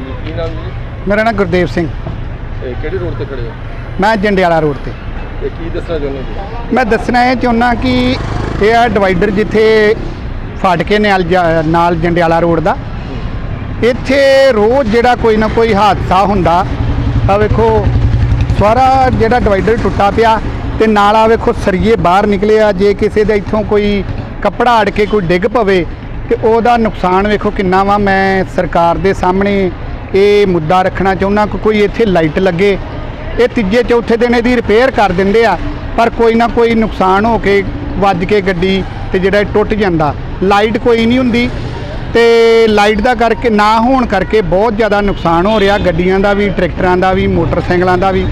ਹਾਂਜੀ ਕੀ ਨਾਮ ਜੀ? ਮੇਰਾ ਨਾਮ ਗੁਰਦੇਵ ਸਿੰਘ। ਇਹ ਕਿਹੜੀ ਰੋਡ ਤੇ ਖੜੇ ਹੋ? ਮੈਂ ਜੰਡਿਆਲਾ ਰੋਡ ਤੇ। ਇਹ ਕੀ ਦੱਸਣਾ ਚਾਹੁੰਦੇ ਜੀ? ਮੈਂ ਦੱਸਣਾ ਇਹ ਚਾਹੁੰਦਾ ਕਿ ਇਹ ਆ ਡਿਵਾਈਡਰ ਜਿੱਥੇ ਫਾਟਕੇ ਨਾਲ ਨਾਲ ਜੰਡਿਆਲਾ ਰੋਡ ਦਾ। ਇੱਥੇ ਰੋਜ਼ ਜਿਹੜਾ ਕੋਈ ਨਾ ਕੋਈ ਹਾਦਸਾ ਹੁੰਦਾ ਆ ਵੇਖੋ ਸਾਰਾ ਜਿਹੜਾ ਡਿਵਾਈਡਰ ਟੁੱਟਾ ਪਿਆ ਤੇ ਨਾਲ ਆ ਵੇਖੋ ਸਰੀਏ ਬਾਹਰ ਨਿਕਲੇ ਆ ਜੇ ਕਿਸੇ ਦਾ ਇੱਥੋਂ ਕੋਈ ਕੱਪੜਾ ਅੜ ਕੇ ਕੋਈ ਡਿੱਗ ਪਵੇ ਤੇ ਉਹਦਾ ਨੁਕਸਾਨ ਵੇਖੋ ਕਿੰਨਾ ਵਾ। ਮੈਂ ਸਰਕਾਰ ਦੇ ਸਾਹਮਣੇ ਇਹ ਮੁੱਦਾ ਰੱਖਣਾ ਚਾਹੁੰਦਾ ਕਿ ਕੋਈ ਇੱਥੇ ਲਾਈਟ ਲੱਗੇ। ਇਹ ਤੀਜੇ ਚੌਥੇ ਦਿਨ ਇਹਦੀ ਰਿਪੇਅਰ ਕਰ ਦਿੰਦੇ ਆ, ਪਰ ਕੋਈ ਨਾ ਕੋਈ ਨੁਕਸਾਨ ਹੋ ਕੇ ਵੱਜ ਕੇ ਗੱਡੀ ਤੇ ਜਿਹੜਾ ਟੁੱਟ ਜਾਂਦਾ। ਲਾਈਟ ਕੋਈ ਨਹੀਂ ਹੁੰਦੀ ਤੇ ਲਾਈਟ ਦਾ ਕਰਕੇ ਨਾ ਹੋਣ ਕਰਕੇ ਬਹੁਤ ਜ਼ਿਆਦਾ ਨੁਕਸਾਨ ਹੋ ਰਿਹਾ। ਗੱਡੀਆਂ ਦਾ ਵੀ, ਟਰੈਕਟਰਾਂ ਦਾ ਵੀ, ਮੋਟਰਸਾਈਕਲਾਂ ਦਾ ਵੀ।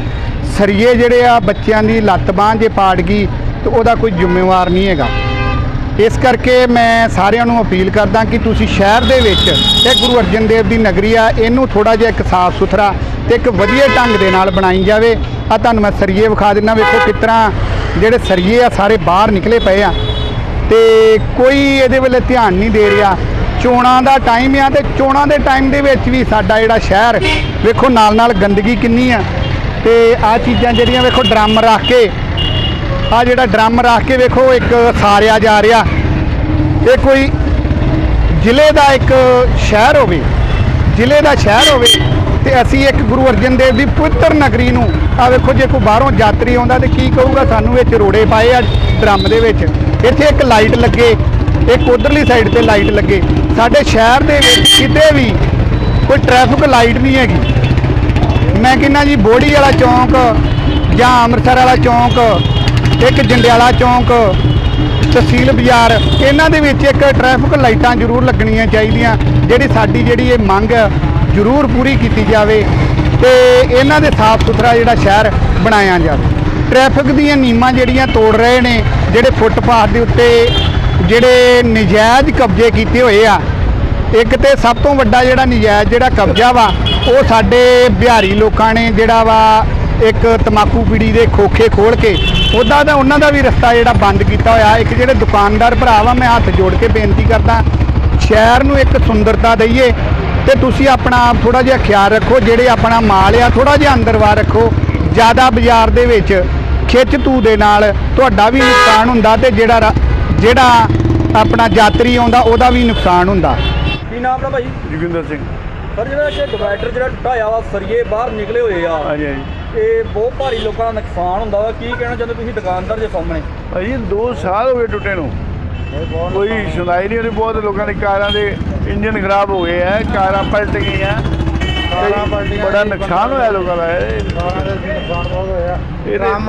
ਸਰੀਏ ਜਿਹੜੇ ਆ, ਬੱਚਿਆਂ ਦੀ ਲੱਤ ਬਾਂਹ ਜੇ ਪਾੜ ਗਈ, ਤੇ ਉਹਦਾ ਕੋਈ ਜ਼ਿੰਮੇਵਾਰ ਨਹੀਂ ਹੈਗਾ। ਇਸ ਕਰਕੇ ਮੈਂ ਸਾਰਿਆਂ ਨੂੰ ਅਪੀਲ ਕਰਦਾ ਕਿ ਤੁਸੀਂ ਸ਼ਹਿਰ ਦੇ ਵਿੱਚ ਇਹ ਗੁਰੂ ਅਰਜਨ ਦੇਵ ਦੀ ਨਗਰੀ ਆ, ਇਹਨੂੰ ਥੋੜਾ ਜਿਹਾ ਇੱਕ ਸਾਫ਼ ਸੁਥਰਾ ਤੇ ਇੱਕ ਵਧੀਆ ਢੰਗ ਦੇ ਨਾਲ ਬਣਾਈ ਜਾਵੇ। ਆ ਤੁਹਾਨੂੰ ਮੈਂ ਸਰੀਏ ਵਿਖਾ ਦਿੰਦਾ, ਵੇਖੋ ਕਿਸ ਜਿਹੜੇ ਸਰੀਏ ਆ, ਸਾਰੇ ਬਾਹਰ ਨਿਕਲੇ ਪਏ ਆ। ਤੇ ਕੋਈ ਇਹਦੇ ਵੱਲ ਧਿਆਨ ਨਹੀਂ ਦੇ ਰਿਹਾ। ਚੋਣਾਂ ਦਾ ਟਾਈਮ ਆ ਤੇ ਚੋਣਾਂ ਦੇ ਟਾਈਮ ਦੇ ਵਿੱਚ ਵੀ ਸਾਡਾ ਜਿਹੜਾ ਸ਼ਹਿਰ, ਵੇਖੋ ਨਾਲ ਨਾਲ ਗੰਦਗੀ ਕਿੰਨੀ ਆ। ਤੇ ਆ ਚੀਜ਼ਾਂ ਜਿਹੜੀਆਂ, ਵੇਖੋ ਡਰਮ ਰੱਖ ਕੇ ਆ ਜਿਹੜਾ ਡਰਮ ਰੱਖ ਕੇ ਵੇਖੋ, ਇੱਕ ਸਾਰਿਆ ਜਾ ਰਿਹਾ। ਇਹ ਕੋਈ ਜ਼ਿਲ੍ਹੇ ਦਾ ਇੱਕ ਸ਼ਹਿਰ ਹੋਵੇ, ਜ਼ਿਲ੍ਹੇ ਦਾ ਸ਼ਹਿਰ ਹੋਵੇ, ਤੇ ਅਸੀਂ ਇੱਕ ਗੁਰੂ ਅਰਜਨ ਦੇਵ ਦੀ ਪਵਿੱਤਰ ਨਗਰੀ ਨੂੰ, ਆ ਵੇਖੋ ਜੇ ਕੋਈ ਬਾਹਰੋਂ ਯਾਤਰੀ ਆਉਂਦਾ ਤੇ ਕੀ ਕਹੂਗਾ ਸਾਨੂੰ ਵਿੱਚ ਰੋੜੇ ਪਾਏ ਆ ਡਰਮ ਦੇ ਵਿੱਚ। ਇੱਥੇ ਇੱਕ ਲਾਈਟ ਲੱਗੇ, ਇੱਕ ਉਧਰਲੀ ਸਾਈਡ ਤੇ ਲਾਈਟ ਲੱਗੇ। ਸਾਡੇ ਸ਼ਹਿਰ ਦੇ ਵਿੱਚ ਕਿਤੇ ਵੀ ਕੋਈ ਟ੍ਰੈਫਿਕ ਲਾਈਟ ਨਹੀਂ ਹੈਗੀ। ਮੈਂ ਕਹਿੰਦਾ ਜੀ, ਬੋੜੀ ਵਾਲਾ ਚੌਂਕ ਜਾਂ ਅੰਮ੍ਰਿਤਸਰ ਵਾਲਾ ਚੌਂਕ ਇੱਕ ਜੰਡਿਆਲਾ ਚੌਂਕ, ਤਹਿਸੀਲ ਬਾਜ਼ਾਰ। ਇਹਨਾਂ ਦੇ ਵਿੱਚ ਇੱਕ ਟ੍ਰੈਫਿਕ ਲਾਈਟਾਂ ਜ਼ਰੂਰ ਲੱਗਣੀਆਂ ਚਾਹੀਦੀਆਂ। ਜਿਹੜੀ ਸਾਡੀ ਜਿਹੜੀ ਇਹ ਮੰਗ ਜ਼ਰੂਰ ਪੂਰੀ ਕੀਤੀ ਜਾਵੇ ਤੇ ਇਹਨਾਂ ਦੇ ਸਾਫ਼ ਸੁਥਰਾ ਜਿਹੜਾ ਸ਼ਹਿਰ ਬਣਾਇਆ ਜਾਵੇ। ਟ੍ਰੈਫਿਕ ਦੀਆਂ ਨੀਮਾਂ ਜਿਹੜੀਆਂ ਤੋੜ ਰਹੇ ਨੇ, ਜਿਹੜੇ ਫੁੱਟਪਾਥ ਦੇ ਉੱਤੇ ਜਿਹੜੇ ਨਜਾਇਜ਼ ਕਬਜ਼ੇ ਕੀਤੇ ਹੋਏ ਆ, ਇੱਕ ਤੇ ਸਭ ਤੋਂ ਵੱਡਾ ਜਿਹੜਾ ਨਜਾਇਜ਼ ਜਿਹੜਾ ਕਬਜ਼ਾ ਵਾ, ਉਹ ਸਾਡੇ ਬਿਹਾਰੀ ਲੋਕਾਂ ਨੇ ਜਿਹੜਾ ਵਾ ਇੱਕ ਤਮਾਕੂ ਪੀੜੀ ਦੇ ਖੋਖੇ ਖੋਲ ਕੇ ਉਹਦਾ ਦਾ ਉਹਨਾਂ ਦਾ ਵੀ ਰਸਤਾ ਜਿਹੜਾ ਬੰਦ ਕੀਤਾ ਹੋਇਆ ਇੱਕ ਜਿਹੜੇ ਦੁਕਾਨਦਾਰ ਭਰਾ ਵਾ ਮੈਂ ਹੱਥ ਜੋੜ ਕੇ ਬੇਨਤੀ ਕਰਦਾ ਸ਼ਹਿਰ ਨੂੰ ਇੱਕ ਸੁੰਦਰਤਾ ਦਈਏ ਤੇ ਤੁਸੀਂ ਆਪਣਾ ਆਪ ਥੋੜਾ ਜਿਹਾ ਖਿਆਲ ਰੱਖੋ ਜਿਹੜੇ ਆਪਣਾ ਮਾਲ ਆ ਥੋੜਾ ਜਿਹਾ ਅੰਦਰ ਬਾਹਰ ਰੱਖੋ ਜ਼ਿਆਦਾ ਬਾਜ਼ਾਰ ਦੇ ਵਿੱਚ ਖਿੱਚ ਤੂ ਦੇ ਨਾਲ ਤੁਹਾਡਾ ਵੀ ਨੁਕਸਾਨ ਹੁੰਦਾ ਤੇ ਜਿਹੜਾ ਰਾ- ਜਿਹੜਾ ਆਪਣਾ ਯਾਤਰੀ ਆਉਂਦਾ ਉਹਦਾ ਵੀ ਨੁਕਸਾਨ ਹੁੰਦਾ। ਕੀ ਨਾਮ ਦਾ ਭਾਈ? ਜੋਗਿੰਦਰ ਸਿੰਘ। ਸਰ ਜਿਹੜਾ ਕਿ ਡਿਵਾਈਡਰ ਜਿਹੜਾ ਟੁੱਟਾ ਆ ਵਾ ਸਰੀਏ ਬਾਹਰ ਨਿਕਲੇ ਹੋਏ ਆ। ਹਾਂਜੀ ਹਾਂਜੀ। ਇਹ ਬਹੁਤ ਭਾਰੀ ਲੋਕਾਂ ਦਾ ਨੁਕਸਾਨ ਹੁੰਦਾ ਵਾ। ਕੀ ਕਹਿਣਾ ਚਾਹੁੰਦੇ ਤੁਸੀਂ ਦੁਕਾਨਦਾਰ ਦੇ ਸਾਹਮਣੇ? ਭਾਈ 2 ਸਾਲ ਹੋ ਗਏ ਟੁੱਟੇ ਨੂੰ। ਕੋਈ ਸੁਣਾਈ ਨਹੀਂ ਉਹਦੀ ਬਹੁਤ ਲੋਕਾਂ ਦੀ ਕਾਰਾਂ ਦੇ ਇੰਜਨ ਖਰਾਬ ਹੋ ਗਏ ਆ ਕਾਰਾਂ ਪਲਟ ਗਈਆਂ। ਬੜਾ ਨੁਕਸਾਨ ਹੋਇਆ ਲੋਕਾਂ ਦਾ। ਇਹ ਨੁਕਸਾਨ ਬਹੁਤ ਹੋਇਆ।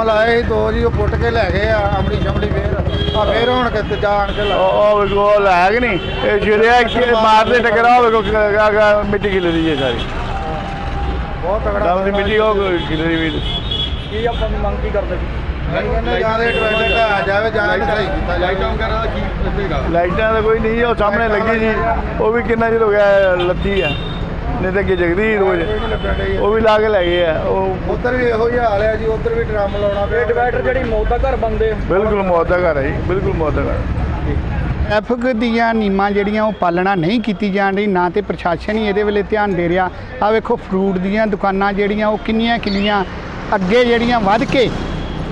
ਲਾਏ ਸੀ ਦੋ ਜੀ ਉਹ ਪੁੱਟ ਕੇ ਲੈ ਗਏ ਆ ਅਮਲੀ ਸ਼ਮਲੀ ਫੇਰ। ਆ ਫੇਰ ਹੁਣ ਕਿ ਜਾਣ ਕੇ ਲਾ ਉਹ ਉਹ ਹੈ ਕਿ ਨਹੀਂ ਇਹ ਜਿਹੜਿਆ ਕਿ ਮਾਰਦੇ ਟਕਰਾ ਕ- ਕ- ਮਿੱਟੀ ਖਿਲ ਰਹੀ ਹੈ ਸਾਰੀ। ਬਹੁਤ ਤਗੜਾ ਦਮ ਦੀ ਮਿੱਟੀ ਉਹ ਰਹੀ ਵੀ ਕੀ ਆਪਾਂ ਨੂੰ ਮੰਗ ਕੀ ਕਰਦੇ ਸੀ? ਨਹੀਂ ਕਹਿੰਦੇ ਜ਼ਿਆਦਾ ਡਰਾਈਵਰ ਦਾ ਆ ਜਾਵੇ ਜਾਂ ਇਹਨੂੰ ਸਹੀ ਕੀਤਾ ਜਾਵੇ। ਲਾਈਟਾਂ ਦਾ ਕੀ ਲੱਗੇਗਾ ਲਾਈਟਾਂ ਦਾ ਕੋਈ ਨਹੀਂ ਉਹ ਸਾਹਮਣੇ ਲੱਗੀ ਸੀ। ਉਹ ਵੀ ਕਿੰਨਾ ਚਿਰ ਹੋ ਗਿਆ ਲੱਤੀ ਆ। ਨਹੀਂ ਤਾਂ ਅੱਗੇ ਜਗਦੀ ਰੋਜ਼। ਉਹ ਵੀ ਲਾ ਕੇ ਲੈ ਗਏ ਆ ਉਹ ਉਧਰ ਵੀ ਇਹੋ ਜਿਹਾ ਹਾਲ ਹੈ ਜੀ ਉਧਰ ਵੀ ਡਰਮ ਲਾਉਣਾ ਪਿਆ। ਡਿਵਾਈਡਰ ਜਿਹੜੀ ਮੌਤ ਦਾ ਘਰ ਬੰਦੇ ਬਿਲਕੁਲ ਮੌਤ ਦਾ ਘਰ ਹੈ ਜੀ ਬਿਲਕੁਲ ਮੌਤ ਦਾ ਘਰ। ਟ੍ਰੈਫਿਕ ਦੀਆਂ ਨਿਯਮਾਂ ਜਿਹੜੀਆਂ ਉਹ ਪਾਲਣਾ ਨਹੀਂ ਕੀਤੀ ਜਾਣ ਰਹੀ, ਨਾ ਤੇ ਪ੍ਰਸ਼ਾਸਨ ਹੀ ਇਹਦੇ ਵੇਲੇ ਧਿਆਨ ਦੇ ਰਿਹਾ। ਆ ਵੇਖੋ, ਫਰੂਟ ਦੀਆਂ ਦੁਕਾਨਾਂ ਜਿਹੜੀਆਂ, ਉਹ ਕਿੰਨੀਆਂ ਕਿੰਨੀਆਂ ਅੱਗੇ ਜਿਹੜੀਆਂ ਵੱਧ ਕੇ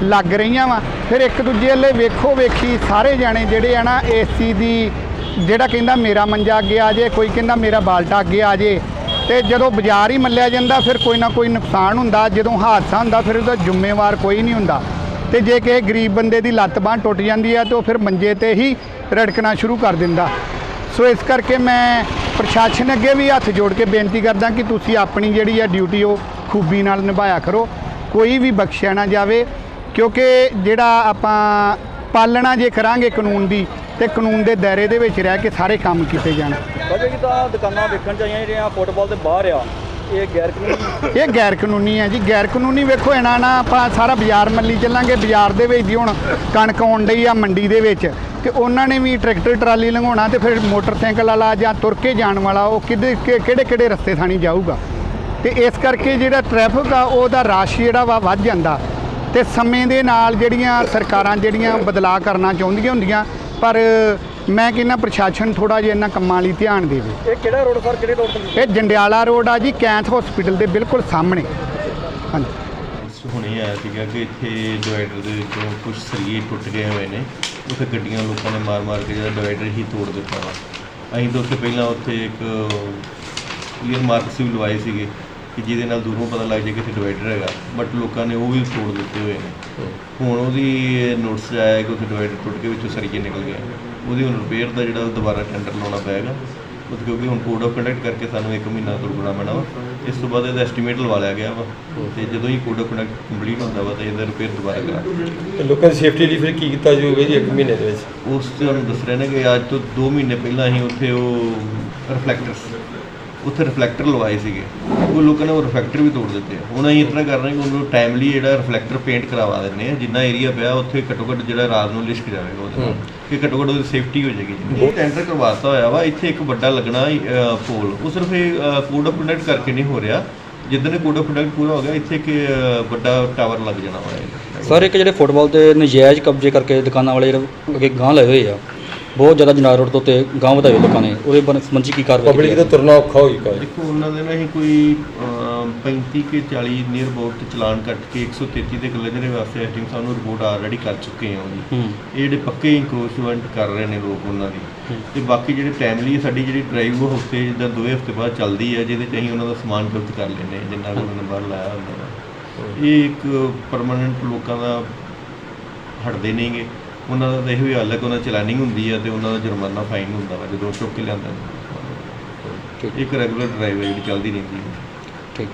ਲੱਗ ਰਹੀਆਂ ਵਾ। ਫਿਰ ਇੱਕ ਦੂਜੇ ਵੱਲੇ ਵੇਖੋ ਵੇਖੀ ਸਾਰੇ ਜਾਣੇ ਜਿਹੜੇ ਆ ਨਾ ਏਸੀ ਦੀ ਜਿਹੜਾ ਕਹਿੰਦਾ ਮੇਰਾ ਮੰਜਾ ਅੱਗੇ ਆ ਜੇ ਕੋਈ ਕਹਿੰਦਾ ਮੇਰਾ ਬਾਲਟਾ ਅੱਗੇ ਆ ਜੇ ਤੇ ਜਦੋਂ ਬਾਜ਼ਾਰ ਹੀ ਮੱਲਿਆ ਜਾਂਦਾ, ਫਿਰ ਕੋਈ ਨਾ ਕੋਈ ਨੁਕਸਾਨ ਹੁੰਦਾ। ਜਦੋਂ ਹਾਦਸਾ ਹੁੰਦਾ, ਫਿਰ ਉਹਦਾ ਜ਼ਿੰਮੇਵਾਰ ਕੋਈ ਨਹੀਂ ਹੁੰਦਾ। ਤੇ ਜੇ ਕਿਸੇ ਗਰੀਬ ਬੰਦੇ ਦੀ ਲੱਤ ਬਾਂਹ ਟੁੱਟ ਜਾਂਦੀ ਹੈ ਤੇ ਉਹ ਫਿਰ ਮੰਜੇ ਤੇ ਹੀ ਰੜਕਣਾ ਸ਼ੁਰੂ ਕਰ ਦਿੰਦਾ। ਸੋ ਇਸ ਕਰਕੇ ਮੈਂ ਪ੍ਰਸ਼ਾਸਨ ਅੱਗੇ ਵੀ ਹੱਥ ਜੋੜ ਕੇ ਬੇਨਤੀ ਕਰਦਾ ਕਿ ਤੁਸੀਂ ਆਪਣੀ ਜਿਹੜੀ ਆ ਡਿਊਟੀ ਉਹ ਖੂਬੀ ਨਾਲ ਨਿਭਾਇਆ ਕਰੋ। ਕੋਈ ਵੀ ਬਖਸ਼ਿਆ ਨਾ ਜਾਵੇ, ਕਿਉਂਕਿ ਜਿਹੜਾ ਆਪਾਂ ਪਾਲਣਾ ਜੇ ਕਰਾਂਗੇ ਕਾਨੂੰਨ ਦੀ, ਤੇ ਕਾਨੂੰਨ ਦੇ ਦਾਇਰੇ ਦੇ ਵਿੱਚ ਰਹਿ ਕੇ ਸਾਰੇ ਕੰਮ ਕੀਤੇ ਜਾਣ। ਵਜੇ ਤਾਂ ਦੁਕਾਨਾਂ ਵੇਖਣ ਚ ਆਈਆਂ ਜਿਹੜੀਆਂ ਫੁੱਟਬਾਲ ਦੇ ਬਾਹਰ ਆ। ਇਹ ਗੈਰ ਕਾਨੂੰਨੀ ਇਹ ਗੈਰ ਕਾਨੂੰਨੀ ਹੈ ਜੀ। ਗੈਰ ਕਾਨੂੰਨੀ ਵੇਖੋ, ਇਹਨਾਂ ਨਾ ਆਪਾਂ ਸਾਰਾ ਬਾਜ਼ਾਰ ਮੱਲੀ ਚੱਲਾਂਗੇ। ਬਾਜ਼ਾਰ ਦੇ ਵਿੱਚ ਦੀ ਹੁਣ ਕਣਕ ਆਉਣ ਡਈ ਆ ਮੰਡੀ ਦੇ ਵਿੱਚ। ਤੇ ਉਹਨਾਂ ਨੇ ਵੀ ਟਰੈਕਟਰ, ਟਰਾਲੀ ਲੰਘਾਉਣਾ ਤੇ ਫਿਰ ਮੋਟਰਸਾਈਕਲ ਵਾਲਾ ਜਾਂ ਤੁਰ ਕੇ ਜਾਣ ਵਾਲਾ, ਉਹ ਕਿਹਦੇ ਕਿਹੜੇ ਕਿਹੜੇ ਰਸਤੇ ਥਾਣੀ ਜਾਊਗਾ। ਤੇ ਇਸ ਕਰਕੇ ਜਿਹੜਾ ਟ੍ਰੈਫਿਕ ਆ, ਉਹਦਾ ਰਸ਼ ਜਿਹੜਾ ਵਾ ਵੱਧ ਜਾਂਦਾ। ਤੇ ਸਮੇਂ ਦੇ ਨਾਲ ਜਿਹੜੀਆਂ ਸਰਕਾਰਾਂ ਜਿਹੜੀਆਂ ਬਦਲਾਅ ਕਰਨਾ ਚਾਹੁੰਦੀਆਂ ਹੁੰਦੀਆਂ ਪਰ ਮੈਂ ਕਹਿੰਦਾ ਪ੍ਰਸ਼ਾਸਨ ਥੋੜਾ ਜਿਹਾ ਇਹਨਾਂ ਕੰਮਾਂ ਲਈ ਧਿਆਨ ਦੇਵੇ। ਇਹ ਕਿਹੜਾ ਰੋਡ ਸਰ? ਕਿਹੜੇ ਰੋਡ ਤੇ ਇਹ ਜੰਡਿਆਲਾ ਰੋਡ ਆ ਜੀ ਕੈਂਥ ਹਸਪੀਟਲ ਦੇ ਬਿਲਕੁਲ ਸਾਹਮਣੇ। ਹਾਂਜੀ। ਹੁਣੇ ਆਇਆ ਸੀਗਾ ਕਿ ਇੱਥੇ ਡਿਵਾਈਡਰ ਦੇ ਵਿੱਚੋਂ ਕੁਝ ਸਰੀਏ ਟੁੱਟ ਗਏ ਹੋਏ ਨੇ। ਉੱਥੇ ਗੱਡੀਆਂ ਲੋਕਾਂ ਨੇ ਮਾਰ-ਮਾਰ ਕੇ ਜਿਹੜਾ ਡਿਵਾਈਡਰ ਹੀ ਤੋੜ ਦਿੱਤਾ ਵਾ। ਅਸੀਂ ਤਾਂ ਉੱਥੇ ਪਹਿਲਾਂ ਉੱਥੇ ਇੱਕ ਕਲੀਅਰ ਮਾਰਕਸ ਵੀ ਲਵਾਏ ਸੀਗੇ। ਕਿ ਜਿਹਦੇ ਨਾਲ ਦੂਰੋਂ ਪਤਾ ਲੱਗ ਜਾਏ ਕਿ ਇੱਥੇ ਡਿਵਾਈਡਰ ਹੈਗਾ। ਬਟ ਲੋਕਾਂ ਨੇ ਉਹ ਵੀ ਤੋੜ ਦਿੱਤੇ ਹੋਏ ਨੇ। ਹੁਣ ਉਹਦੀ ਨੋਟਿਸ ਆਇਆ ਕਿ ਉੱਥੇ ਡਿਵਾਈਡਰ ਟੁੱਟ ਕੇ ਵਿੱਚੋਂ ਸਰੀਏ ਨਿਕਲ ਗਏ। ਉਹਦੀ ਹੁਣ ਰਿਪੇਅਰ ਦਾ ਜਿਹੜਾ ਦੁਬਾਰਾ ਟੈਂਡਰ ਲਾਉਣਾ ਪਏਗਾ ਉਹ ਕਿਉਂਕਿ ਹੁਣ ਕੋਡ ਆਫ ਕੰਡਕਟ ਕਰਕੇ ਸਾਨੂੰ 1 ਮਹੀਨਾ ਤੁਰਨਾ ਪੈਣਾ ਵਾ। ਇਸ ਤੋਂ ਬਾਅਦ ਇਹਦਾ ਐਸਟੀਮੇਟ ਲਵਾ ਲਿਆ ਗਿਆ ਵਾ। ਤੇ ਜਦੋਂ ਹੀ ਕੋਡ ਆਫ ਕੰਡਕਟ ਕੰਪਲੀਟ ਹੁੰਦਾ ਵਾ ਤਾਂ ਇਹਦਾ ਰਿਪੇਅਰ ਦੁਬਾਰਾ ਕਰਾਂਗੇ। ਲੋਕਾਂ ਦੀ ਸੇਫਟੀ ਲਈ ਫਿਰ ਕੀ ਕੀਤਾ ਜਾਊਗਾ ਜੀ ਇੱਕ ਮਹੀਨੇ ਦੇ ਵਿੱਚ? ਉਸ ਤੋਂ ਤੁਹਾਨੂੰ ਦੱਸ ਰਹੇ ਨੇ ਕਿ ਅੱਜ ਤੋਂ 2 ਮਹੀਨੇ ਪਹਿਲਾਂ ਅਸੀਂ ਉੱਥੇ ਉਹ ਰਿਫਲੈਕਟਰਸ ਉੱਥੇ ਰਿਫਲੈਕਟਰ ਲਵਾਏ ਸੀਗੇ। ਉਹ ਲੋਕਾਂ ਨੇ ਉਹ ਰਿਫਲੈਕਟਰ ਵੀ ਤੋੜ ਦਿੱਤੇ। ਹੁਣ ਅਸੀਂ ਇਸ ਤਰ੍ਹਾਂ ਕਰ ਰਹੇ ਹਾਂ ਕਿ ਉਹਨੂੰ ਟਾਈਮਲੀ ਜਿਹੜਾ ਰਿਫਲੈਕਟਰ ਪੇਂਟ ਕਰਵਾ ਦਿੰਦੇ ਆ ਜਿੰਨਾ ਏਰੀਆ ਪਿਆ ਉੱਥੇ ਘੱਟੋ ਘੱਟ ਜਿਹੜਾ ਰਾਤ ਨੂੰ ਲਿਸ਼ਕ ਜਾਵੇਗਾ ਉਹਦੇ ਨਾਲ। ਕਿ ਘੱਟੋ ਘੱਟ ਉਹਦੀ ਸੇਫਟੀ ਹੋ ਜਾਏਗੀ ਉਹ ਟੈਂਡਰ ਕਰਵਾਤਾ ਹੋਇਆ ਵਾ। ਇੱਥੇ ਇੱਕ ਵੱਡਾ ਲੱਗਣਾ ਪੋਲ ਉਹ ਸਿਰਫ ਇਹ ਕੋਡ ਆਫ ਕੰਡਕਟ ਕਰਕੇ ਨਹੀਂ ਹੋ ਰਿਹਾ। ਜਿੱਦਣ ਇਹ ਕੋਡ ਆਫ ਕੰਡਕਟ ਪੂਰਾ ਹੋ ਗਿਆ ਇੱਥੇ ਇੱਕ ਵੱਡਾ ਟਾਵਰ ਲੱਗ ਜਾਣਾ ਵਾ ਸਰ ਇੱਕ ਜਿਹੜੇ ਫੁੱਟਬਾਲ ਤੇ ਨਜਾਇਜ਼ ਕਬਜ਼ੇ ਕਰਕੇ ਦੁਕਾਨਾਂ ਵਾਲੇ ਜਿਹੜੇ ਅੱਗੇ ਗਾਂ ਲਾਏ ਹੋਏ ਆ ਬਹੁਤ ਜ਼ਿਆਦਾ ਜਨਾਰ ਰੋਡ ਤੋਂ ਤੇ ਗਾਂ ਵਧਾਏ ਲੋਕਾਂ ਨੇ ਉਹਦੇ ਬਾਰੇ ਸੰਬੰਧੀ ਕੀ ਕਾਰਵਾਈ ਪਬਲਿਕ ਦਾ ਤੁਰਨਾ ਔਖਾ ਹੋ ਚੁੱਕਾ ਦੇਖੋ ਉਹਨਾਂ ਦੇ ਨਾ ਅਸੀਂ ਕੋਈ ਅਮ, 35 ਕੇ 40 ਨੀਅਰ ਅਬਾਊਟ ਤੇ ਚਲਾਨ ਕੱਟ ਕੇ 133 ਦੇ ਦੇ ਵਾਸਤੇ ਅਸੀਂ ਸਾਨੂੰ ਰਿਪੋਰਟ ਆਲਰੇਡੀ ਕਰ ਚੁੱਕੇ ਹਾਂ ਹੂੰ। ਇਹ ਜਿਹੜੇ ਪੱਕੇ ਇਨਕਰੋਚਮੈਂਟ ਕਰ ਰਹੇ ਨੇ ਲੋਕ ਉਹਨਾਂ ਦੀ। ਤੇ ਬਾਕੀ ਜਿਹੜੇ ਟਾਈਮਲੀ ਸਾਡੀ ਜਿਹੜੀ ਡਰਾਈਵ ਉਹ ਹਫ਼ਤੇ ਜਿੱਦਾਂ ਦੋਵੇਂ ਹਫ਼ਤੇ ਬਾਅਦ ਚੱਲਦੀ ਹੈ ਜਿਹਦੇ 'ਚ ਅਸੀਂ ਉਹਨਾਂ ਦਾ ਸਮਾਨ ਜ਼ਬਤ ਕਰ ਲੈਂਦੇ ਹਾਂ ਜਿੰਨਾ ਕੁ ਉਹਨਾਂ ਨੇ ਬਾਹਰ ਲਾਇਆ ਹੁੰਦਾ। ਇਹ ਇੱਕ ਪਰਮਾਨੈਂਟ ਲੋਕਾਂ ਦਾ ਹਟਦੇ ਨਹੀਂਗੇ। ਉਹਨਾਂ ਦਾ ਇਹੋ ਹੀ ਹੱਲ ਹੈ ਕਿ ਉਹਨਾਂ ਚਲਾਨਿੰਗ ਹੁੰਦੀ ਹੈ ਤੇ ਉਹਨਾਂ ਦਾ ਜੁਰਮਾਨਾ ਫਾਈਨ ਹੁੰਦਾ ਵਾ ਜਦੋਂ ਚੁੱਕ ਕੇ ਲਿਆਂਦਾ। ਠੀਕ। ਇੱਕ ਰੈਗੂਲਰ ਡਰਾਈਵ ਹੈ ਜਿਹੜੀ ਚੱਲਦੀ ਰਹਿੰਦੀ ਹੈ। ਠੀਕ।